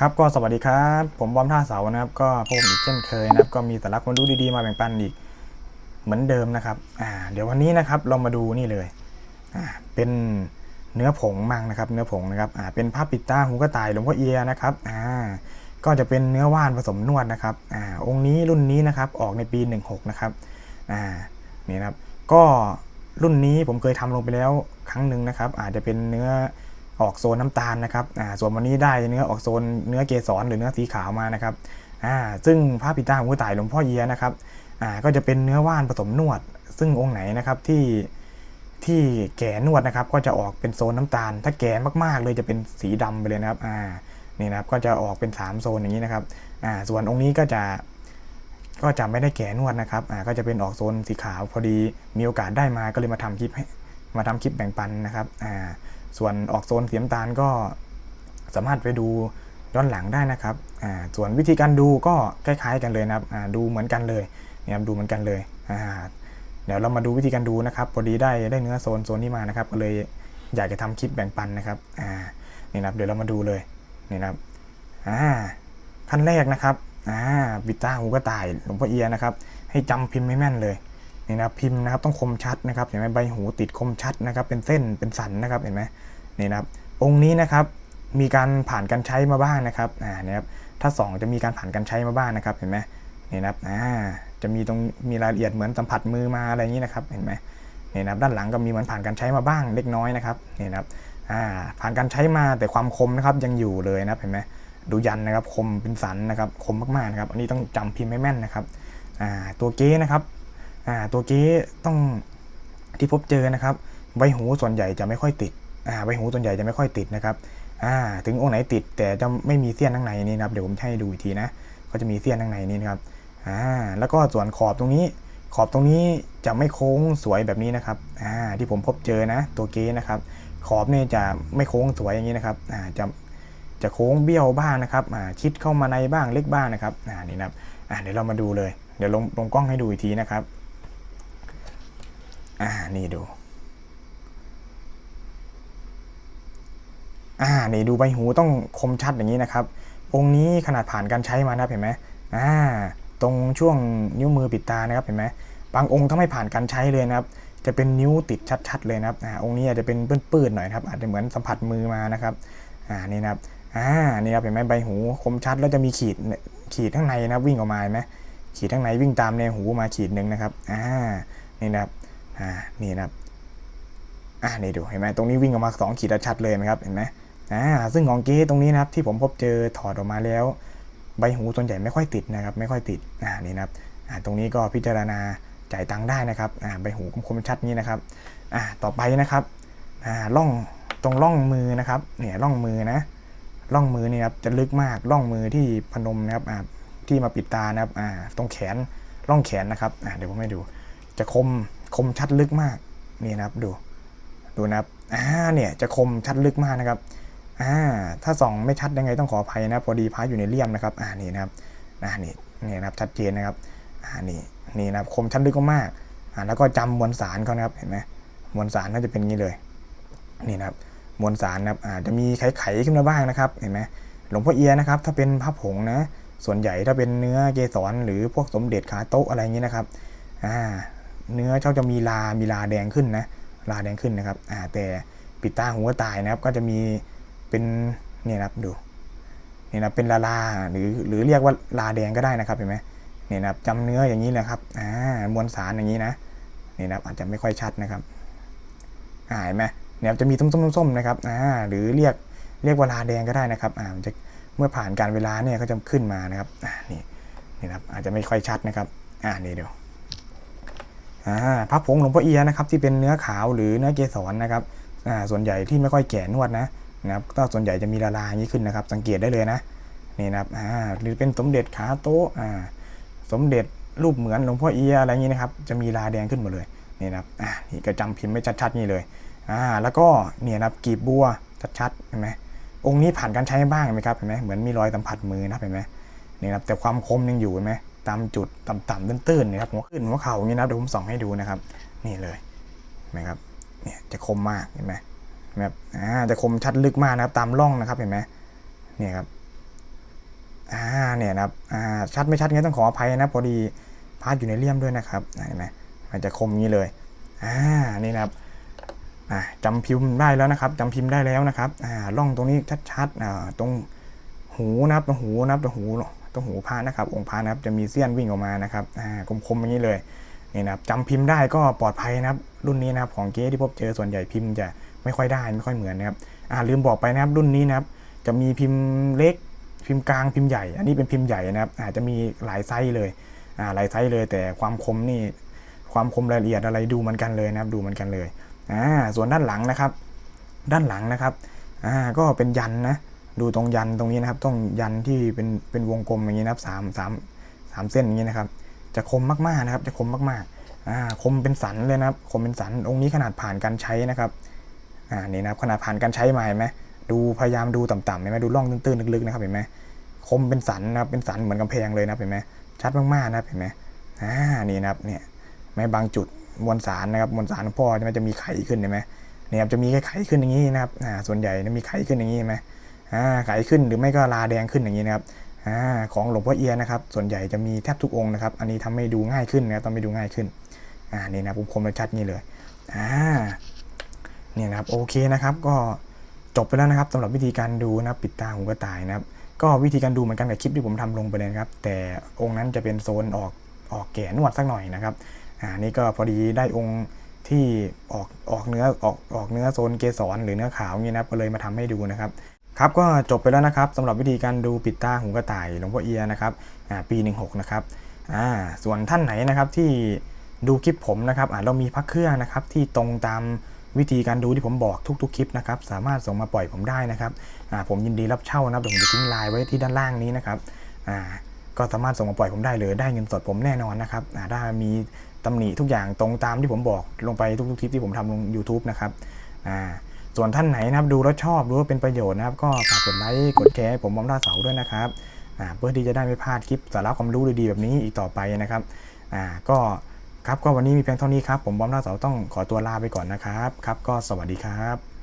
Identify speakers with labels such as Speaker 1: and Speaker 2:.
Speaker 1: ครับก็สวัสดีครับ ผมบอมท่าเสานะครับ ก็พบผมอีกเช่นเคยนะครับ ก็มีสาระความรู้ดีๆมาแบ่งปันอีกเหมือนเดิมนะครับอ่าเดี๋ยววันนี้นะครับเรามาดูนี่เลยอ่าเป็นเนื้อผงมั่งนะครับ เนื้อผงนะครับอ่าเป็นผ้าปิดตาหูกระต่ายหลวงพ่อเอียนะครับอ่าก็จะเป็นเนื้อว่านผสมนวดนะครับอ่าองค์นี้รุ่นนี้นะครับออกในปี 16 นะครับอ่านี่นะครับ ก็รุ่นนี้ผมเคยทำลงไปแล้วครั้งหนึ่งนะครับ อาจจะเป็นเนื้อ ออกโซนน้ำตาลนะครับส่วนวันนี้ได้เนื้อออกโซนเนื้อเกสรหรือเนื้อสีขาวมานะครับซึ่งผ้าปิตาของผู้ต่ายหลวงพ่อเยียนะครับก็จะเป็นเนื้อว่านผสมนวด ซึ่งองค์ไหนนะครับที่ที่แก่นวดนะครับก็จะออกเป็นโซนน้ำตาล ถ้าแก่มากๆเลยจะเป็นสีดำไปเลยนะครับอ่านี่นะครับก็จะออกเป็นสามโซนอย่างนี้นะครับอ่าส่วนองค์นี้ก็จะก็จะไม่ได้แก่นวดนะครับอ่าก็จะเป็นออกโซนสีขาวพอดีมีโอกาสได้มาก็เลยมาทำคลิปมาทำคลิปแบ่งปันนะครับอ่า ส่วนออกโซนสีน้ำตาลก็สามารถไปดูย้อนหลังได้นะครับอ่าส่วนวิธีการดูก็คล้ายๆกันเลยนะครับอ่าดูเหมือนกันเลยเนี่ยครับดูเหมือนกันเลยอ่าเดี๋ยวเรามาดูวิธีการดูนะครับพอดีได้ได้เนื้อโซนโซนนี้มานะครับ ก็เลยอยากจะทำคลิปแบ่งปันนะครับอ่านี่นะครับเดี๋ยวเรามาดูเลยนี่นะครับอ่าขั้นแรกนะครับอ่าบิดตาหูกระต่ายหลวงพ่อเอียนะครับ ให้จำพิมพ์ไม่แม่นเลย นี่นะพิมพ์นะครับต้องคมชัดนะครับเห็นไหมใบหูติดคมชัดนะครับ เป็นเส้นเป็นสันนะครับเห็นไหมนี่นะครับ องค์นี้นะครับมีการผ่านการใช้มาบ้างนะครับอ่าเนี่ยครับถ้าสองจะมีการผ่านการใช้มาบ้างนะครับเห็นไหมนี่นะครับอ่าจะมีตรงมีรายละเอียดเหมือนสัมผัสมือมาอะไรอย่างนี้นะครับเห็นไหมนี่นะครับด้านหลังก็มีเหมือนผ่านการใช้มาบ้างเล็กน้อยนะครับนี่นะครับอ่าผ่านการใช้มาแต่ความคมนะครับยังอยู่เลยนะครับเห็นไหมดูยันนะครับคมเป็นสันนะครับคมมากๆนะครับอันนี้ต้องจำพิมพ์ให้แม่นนะครับอ่าตัวเก้นะครับ อ่าตัวเก้ต้องที่พบเจอนะครับใบหูส่วนใหญ่จะไม่ค่อยติดอ่าใบหูส่วนใหญ่จะไม่ค่อยติดนะครับอ่าถึงองค์ไหนติดแต่จะไม่มีเสี้ยนข้างในนี่นะครับเดี๋ยวผมให้ดูอีกทีนะก็จะมีเสี้ยนข้างในนี่นะครับอ่าแล้วก็ส่วนขอบตรงนี้ ขอบตรงนี้จะไม่โค้งสวยแบบนี้นะครับอ่าที่ผมพบเจอนะ ตัวเก้นะครับ ขอบเนี่ยจะไม่โค้งสวยอย่างนี้นะครับอ่าจะจะโค้งเบี้ยวบ้างนะครับอ่าชิดเข้ามาในบ้างเล็กบ้างนะครับอ่านี่นะครับอ่าเดี๋ยวเรามาดูเลย เดี๋ยวลงลงกล้องให้ดูอีกทีนะครับ อ่า นี่ดู อ่า นี่ดูใบหูต้องคมชัดอย่างนี้นะครับ องค์นี้ขนาดผ่านการใช้มานะครับเห็นไหมอ่า ตรงช่วงนิ้วมือปิดตานะครับเห็นไหมบางองค์ถ้าไม่ผ่านการใช้เลยนะครับ จะเป็นนิ้วติดชัดๆเลยนะครับ อ่า องค์นี้อาจจะเป็นปื้นๆหน่อยครับ อาจจะเหมือนสัมผัสมือมานะครับ อ่า นี่นะครับ อ่า นี่ครับเห็นไหมใบหูคมชัดแล้วจะมีขีดขีดข้างในนะวิ่งออกมาเห็นไหมขีดข้างในวิ่งตามแนหูมาขีดหนึ่งนะครับ อ่า นี่นะครับ อ่านี่นะครับอ่านี่ดูเห็นไหมตรงนี้วิ่งออกมาสองขีดชัดเลยไหมครับเห็นไหมอ่าซึ่งของเก๊ตรงนี้นะครับที่ผมพบเจอถอดออกมาแล้ว ใบหูส่วนใหญ่ไม่ค่อยติดนะครับ ไม่ค่อยติดอ่านี่นะครับอ่าตรงนี้ก็พิจารณาจ่ายตังค์ได้นะครับอ่าใบหูคมๆชัดนี้นะครับอ่าต่อไปนะครับอ่าร่องตรงร่องมือนะครับเนี่ยร่องมือนะร่องมือนี่ครับจะลึกมากร่องมือที่พนมนะครับอ่าที่มาปิดตานะครับอ่าตรงแขนร่องแขนนะครับอ่าเดี๋ยวผมให้ดูจะคม คมชัดลึกมากนี่นะครับดูดูนะครับอ่าเนี่ยจะคมชัดลึกมากนะครับอ่าถ้าส่องไม่ชัดยังไงต้องขออภัยนะพอดีพาอยู่ในเลี่ยมนะครับอ่านี่นะครับอ่านี่นี่นะครับชัดเจนนะครับอ่านี่นี่นะครับคมชัดลึกมากอ่าแล้วก็จำมวลสารเขานะครับเห็นไหมมวลสารน่าจะเป็นงี้เลยนี่นะครับมวลสารนะครับอาจจะมีไข่ๆขึ้นมาบ้างนะครับเห็นไหมหลวงพ่อเอียนะครับ ถ้าเป็นพระผงนะส่วนใหญ่ถ้าเป็นเนื้อเกสรหรือพวกสมเด็จขาโต๊ะอะไรอย่างนี้นะครับอ่า เนื้อเขาจะมีลา มีลาแดงขึ้นนะ ลาแดงขึ้นนะครับ อ่า แต่ปิดตาหัวตายนะครับ ก็จะมีเป็นเนี่ยนะครับดู เนี่ยนะเป็นลาลาหรือหรือเรียกว่าลาแดงก็ได้นะครับเห็นไหมเนี่ยนะจำเนื้ออย่างนี้นะครับ อ่า มวลสารอย่างนี้นะ เนี่ยนะอาจจะไม่ค่อยชัดนะครับ อ่าเห็นไหมเนี่ยจะมีส้มๆนะครับ อ่า หรือเรียกเรียกว่าลาแดงก็ได้นะครับ อ่ามันจะเมื่อผ่านการเวลาเนี่ยก็จะขึ้นมานะครับ อ่า นี่ นี่นะครับ อาจจะไม่ค่อยชัดนะครับ อ่า นี่เดี๋ยว พระผงหลวงพ่อเอียนะครับที่เป็นเนื้อขาวหรือเนื้อเกสรนะครับส่วนใหญ่ที่ไม่ค่อยแก่นวดนะนะครับก็ส่วนใหญ่จะมีลาลาอย่างนี้ขึ้นนะครับ สังเกตได้เลยนะนี่นะครับหรือเป็นสมเด็จขาโต๊ะสมเด็จรูปเหมือนหลวงพ่อเอียอะไรอย่างนี้นะครับจะมีลาแดงขึ้นหมดเลยนี่นะครับอ่านี่ก็จำพิมพ์ไม่ชัดๆนี่เลยอ่าแล้วก็เนี่ยนะครับกีบบัวชัดๆเห็นไหมองค์นี้ผ่านการใช้บ้างไหมครับเห็นไหมเหมือนมีรอยสัมผัสมือนะเห็นไหมนี่นะครับแต่ความคมยังอยู่เห็นไหม ตามจุดต่ำๆตื้นๆนะครับหัวขึ้นหัวเข่าอย่างนี้นะเดี๋ยวผมส่องให้ดูนะครับ นี่เลยเห็นไหมครับเนี่ยจะคมมากเห็นไหมเห็นไหมครับอ่าจะคมชัดลึกมากนะครับ ตามร่องนะครับเห็นไหมเนี่ยครับอ่าเนี่ยนะครับอ่าชัดไม่ชัดงี้ต้องขออภัยนะพอดีพาดอยู่ในเลี่ยมด้วยนะครับเห็นไหมมันจะคมงี้เลยอ่านี่นะครับอ่าจำพิมพ์ได้แล้วนะครับจำพิมพ์ได้แล้วนะครับอ่าล่องตรงนี้ชัดๆอ่าตรงหูนะครับตรงหูนะครับตรงหู ตรงหูพระนะครับ องค์พระนะครับจะมีเสี้ยนวิ่งออกมานะครับอ่าคมๆอย่างนี้เลยนี่นะครับจำพิมพ์ได้ก็ปลอดภัยนะครับ รุ่นนี้นะครับของเก๊ที่พบเจอส่วนใหญ่พิมพ์จะไม่ค่อยได้ไม่ค่อยเหมือนนะครับอ่าลืมบอกไปนะครับรุ่นนี้นะครับจะมีพิมพ์เล็กพิมพ์กลางพิมพ์ใหญ่ อันนี้เป็นพิมพ์ใหญ่นะครับอาจจะมีหลายไซส์เลยหลายไซส์เลย แต่ความคมนี่ความคมรายละเอียดอะไรดูเหมือนกันเลยนะครับดูเหมือนกันเลยอ่าส่วนด้านหลังนะครับ ด้านหลังนะครับอ่าก็เป็นยันนะ ดูตรงยันตรงนี้นะครับ ต้องยันที่เป็นเป็นวงกลมอย่างนี้นะครับสามสามสามเส้นอย่างนี้นะครับ จะคมมากๆนะครับ จะคมมากๆอ่าคมเป็นสันเลยนะครับ คมเป็นสันองค์นี้ขนาดผ่านการใช้นะครับอ่านี่นะครับขนาดผ่านการใช้มาเห็นไหมดูพยายามดูต่ำๆเห็นไหมดูร่องตื้นๆลึกๆนะครับเห็นไหมคมเป็นสันนะครับเป็นสันเหมือนกำแพงเลยนะเห็นไหมชัดมากๆนะครับเห็นไหมอ่านี่นะครับเนี่ยแม้บางจุดมวลสารนะครับมวลสารของพ่อมันจะมีไข่ขึ้นเห็นไหมเนี่ยครับจะมีแค่ไขขึ้นอย่างนี้นะครับอ่าส่วนใหญ่จะมีไขขึ้นอย่างนี้เห็นไหม อ่าไขขึ้นหรือไม่ก็ลาแดงขึ้นอย่างนี้นะครับอ่าของหลวงพ่อเอียนะครับ ส่วนใหญ่จะมีแทบทุกองค์นะครับ อันนี้ทำให้ดูง่ายขึ้นนะครับทำให้ดูง่ายขึ้นอ่านี่นะผมคมและชัดนี่เลยอ่าเนี่ยนะครับโอเคนะครับก็จบไปแล้วนะครับสำหรับวิธีการดูนะปิดตาหูกระต่ายนะครับ ก็วิธีการดูเหมือนกันกับคลิปที่ผมทำลงไปเลยครับ แต่องค์นั้นจะเป็นโซนออกออกแก่นวดสักหน่อยนะครับอ่านี่ก็พอดีได้องค์ที่ออกออกเนื้อออกออกเนื้อโซนเกสรหรือเนื้อขาวนี้นะก็เลยมาทำให้ดูนะครับ ครับก็จบไปแล้วนะครับสำหรับวิธีการดูปิดตาหูกระต่ายหลวงพ่อเอียนะครับอ่าปี 16 นะครับส่วนท่านไหนนะครับที่ดูคลิปผมนะครับเรามีพักเครื่องนะครับที่ตรงตามวิธีการดูที่ผมบอกทุกๆคลิปนะครับสามารถส่งมาปล่อยผมได้นะครับผมยินดีรับเช่านะครับเดี๋ยวผมจะทิ้งไลน์ไว้ที่ด้านล่างนี้นะครับก็สามารถส่งมาปล่อยผมได้เลยได้เงินสดผมแน่นอนนะครับถ้ามีตำหนิทุกอย่างตรงตามที่ผมบอกลงไปทุกๆคลิปที่ผมทำลง YouTube นะครับอ่า ส่วนท่านไหนนะครับดูแล้วชอบรู้ว่าเป็นประโยชน์นะครับก็ฝากกดไลค์กดแชร์ให้ผมบอมราเสาด้วยนะครับเพื่อที่จะได้ไม่พลาดคลิปสาระความรู้ดีๆแบบนี้อีกต่อไปนะครับอ่าก็ครับก็วันนี้มีเพียงเท่านี้ครับ ผมบอมราเสาต้องขอตัวลาไปก่อนนะครับครับ ก็สวัสดีครับ